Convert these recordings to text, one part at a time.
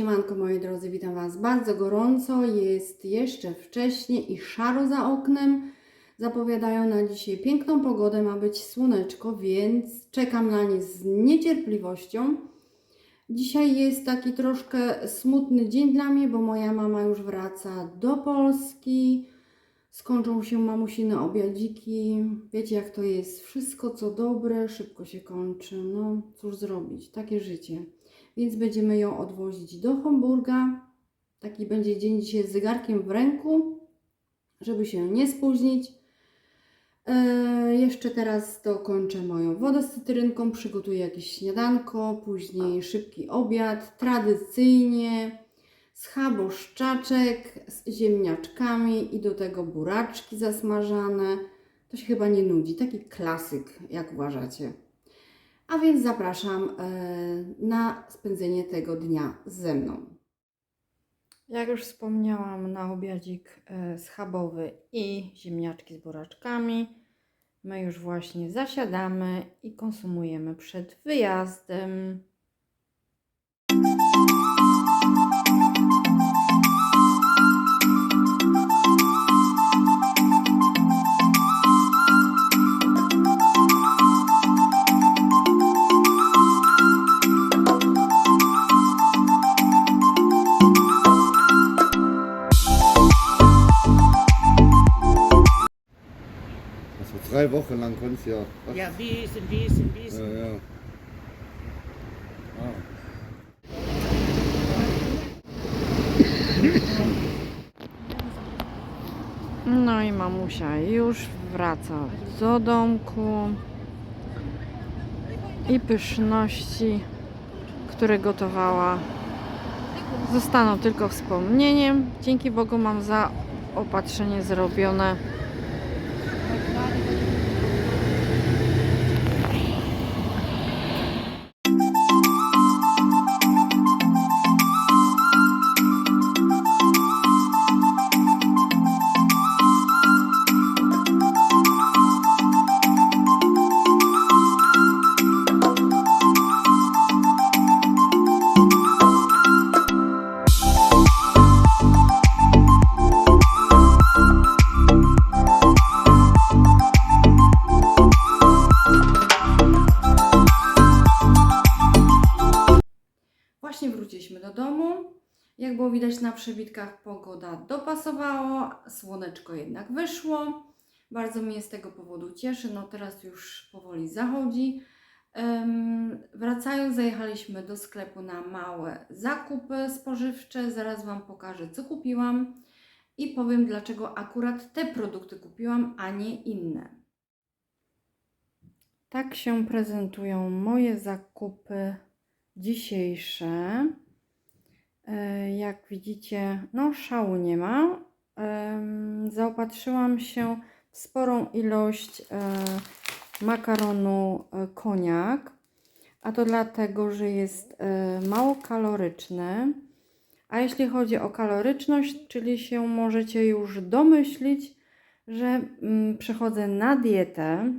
Siemanko, moi drodzy, witam Was bardzo gorąco. Jest jeszcze wcześnie i szaro za oknem. Zapowiadają na dzisiaj piękną pogodę, ma być słoneczko, więc czekam na nie z niecierpliwością. Dzisiaj jest taki troszkę smutny dzień dla mnie, bo moja mama już wraca do Polski. Skończą się mamusine obiadziki. Wiecie jak to jest. Wszystko co dobre szybko się kończy. No cóż zrobić, takie życie. Więc będziemy ją odwozić do Homburga. Taki będzie dzień dzisiaj z zegarkiem w ręku, żeby się nie spóźnić. E, jeszcze teraz dokończę moją wodę z cytrynką, przygotuję jakieś śniadanko, później szybki obiad, tradycyjnie schaboszczaczek z ziemniaczkami i do tego buraczki zasmażane. To się chyba nie nudzi, taki klasyk, jak uważacie. A więc zapraszam e, na spędzenie tego dnia ze mną. Jak już wspomniałam, na obiadzik e, schabowy i ziemniaczki z buraczkami. My już właśnie zasiadamy i konsumujemy przed wyjazdem. Drei Wochen lang konntest du ja. fast- Ja, bisschen, bisschen, bisschen. ja, ja. Ah. No i mamusia już wraca do domku. I pyszności, które gotowała, zostaną tylko wspomnieniem. Dzięki Bogu mam zaopatrzenie zrobione. Jak było widać na przebitkach, pogoda dopasowała, słoneczko jednak wyszło. Bardzo mnie z tego powodu cieszy. No teraz już powoli zachodzi. Em, wracając, zajechaliśmy do sklepu na małe zakupy spożywcze. Zaraz Wam pokażę, co kupiłam i powiem, dlaczego akurat te produkty kupiłam, a nie inne. Tak się prezentują moje zakupy dzisiejsze. E, Jak widzicie, no szału nie ma. Zaopatrzyłam się w sporą ilość e, makaronu e, koniak, a to dlatego, że jest mało kaloryczny. A jeśli chodzi o kaloryczność, czyli się możecie już domyślić, że mm, przechodzę na dietę.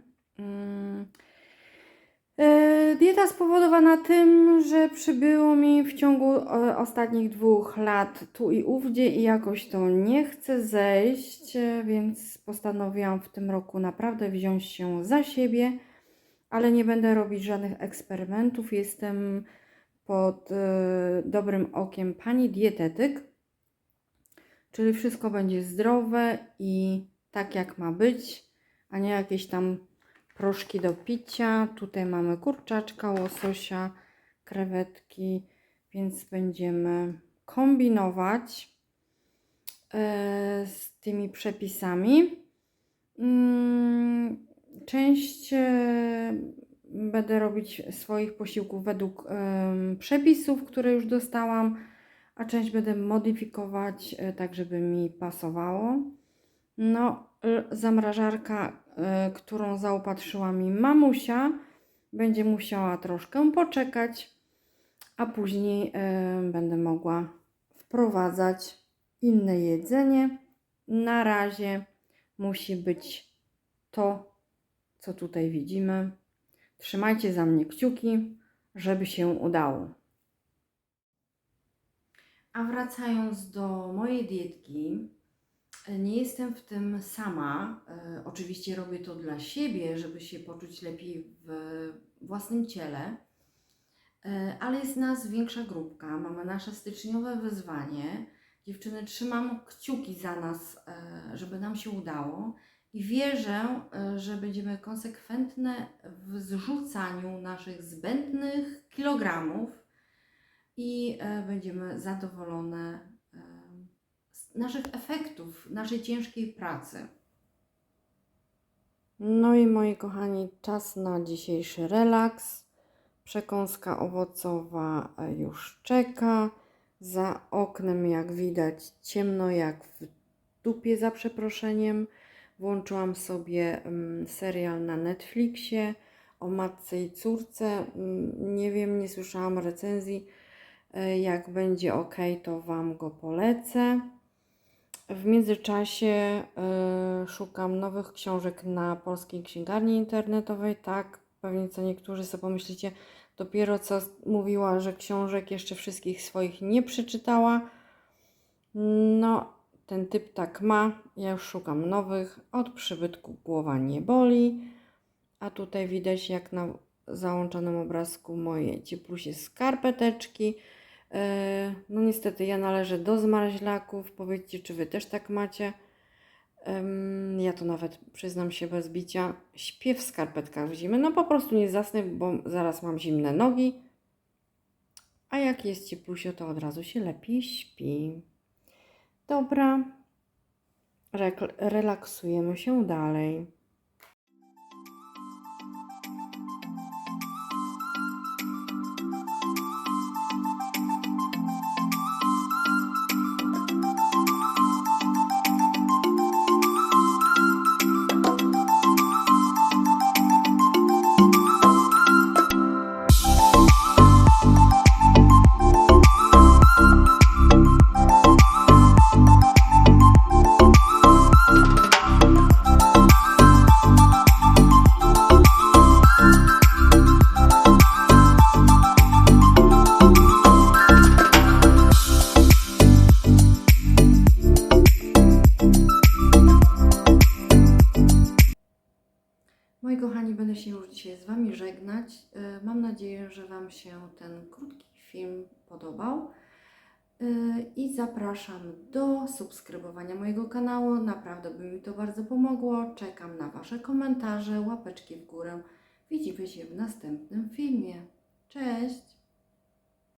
E, Dieta spowodowana tym, że przybyło mi w ciągu e, ostatnich dwóch lat tu i ówdzie i jakoś to nie chce zejść, e, więc postanowiłam w tym roku naprawdę wziąć się za siebie, ale nie będę robić żadnych eksperymentów. Jestem pod dobrym okiem pani dietetyk, czyli wszystko będzie zdrowe i tak jak ma być, a nie jakieś tam proszki do picia. Tutaj mamy kurczaczka, łososia, krewetki, więc będziemy kombinować e, z tymi przepisami. Mm, Część e, będę robić swoich posiłków według em, przepisów, które już dostałam, a część będę modyfikować e, tak, żeby mi pasowało. No, zamrażarka, którą zaopatrzyła mi mamusia, będzie musiała troszkę poczekać, a później y, będę mogła wprowadzać inne jedzenie. Na razie musi być to, co tutaj widzimy. Trzymajcie za mnie kciuki, żeby się udało. A wracając do mojej dietki, nie jestem w tym sama. E, Oczywiście robię to dla siebie, żeby się poczuć lepiej w własnym ciele, E, ale jest nas większa grupka. Mamy nasze styczniowe wyzwanie. Dziewczyny, trzymam kciuki za nas, e, żeby nam się udało i wierzę, że będziemy konsekwentne w zrzucaniu naszych zbędnych kilogramów i będziemy zadowolone naszych efektów, naszej ciężkiej pracy. No i moi kochani, czas na dzisiejszy relaks. Przekąska owocowa już czeka. Za oknem, jak widać, ciemno jak w dupie, za przeproszeniem. Włączyłam sobie mm, serial na Netflixie o matce i córce. Mm, Nie wiem, nie słyszałam recenzji. E, Jak będzie ok, to Wam go polecę. W międzyczasie e, szukam nowych książek na polskiej księgarni internetowej. Tak, pewnie co niektórzy sobie pomyślicie, dopiero co mówiła, że książek jeszcze wszystkich swoich nie przeczytała. No, ten typ tak ma. Ja już szukam nowych. Od przybytku głowa nie boli. A tutaj widać, jak na załączonym obrazku, moje cieplusie skarpeteczki. E, No niestety ja należę do zmarzlaków. Powiedzcie, czy wy też tak macie. Ja to nawet przyznam się bez bicia. Śpię w skarpetkach w zimę. No po prostu nie zasnę, bo zaraz mam zimne nogi. A jak jest cieplusio, to od razu się lepiej śpi. Dobra. Relaksujemy się dalej. Żegnać. E, Mam nadzieję, że Wam się ten krótki film podobał. E, I zapraszam do subskrybowania mojego kanału. Naprawdę by mi to bardzo pomogło. Czekam na Wasze komentarze, łapeczki w górę. Widzimy się w następnym filmie. Cześć!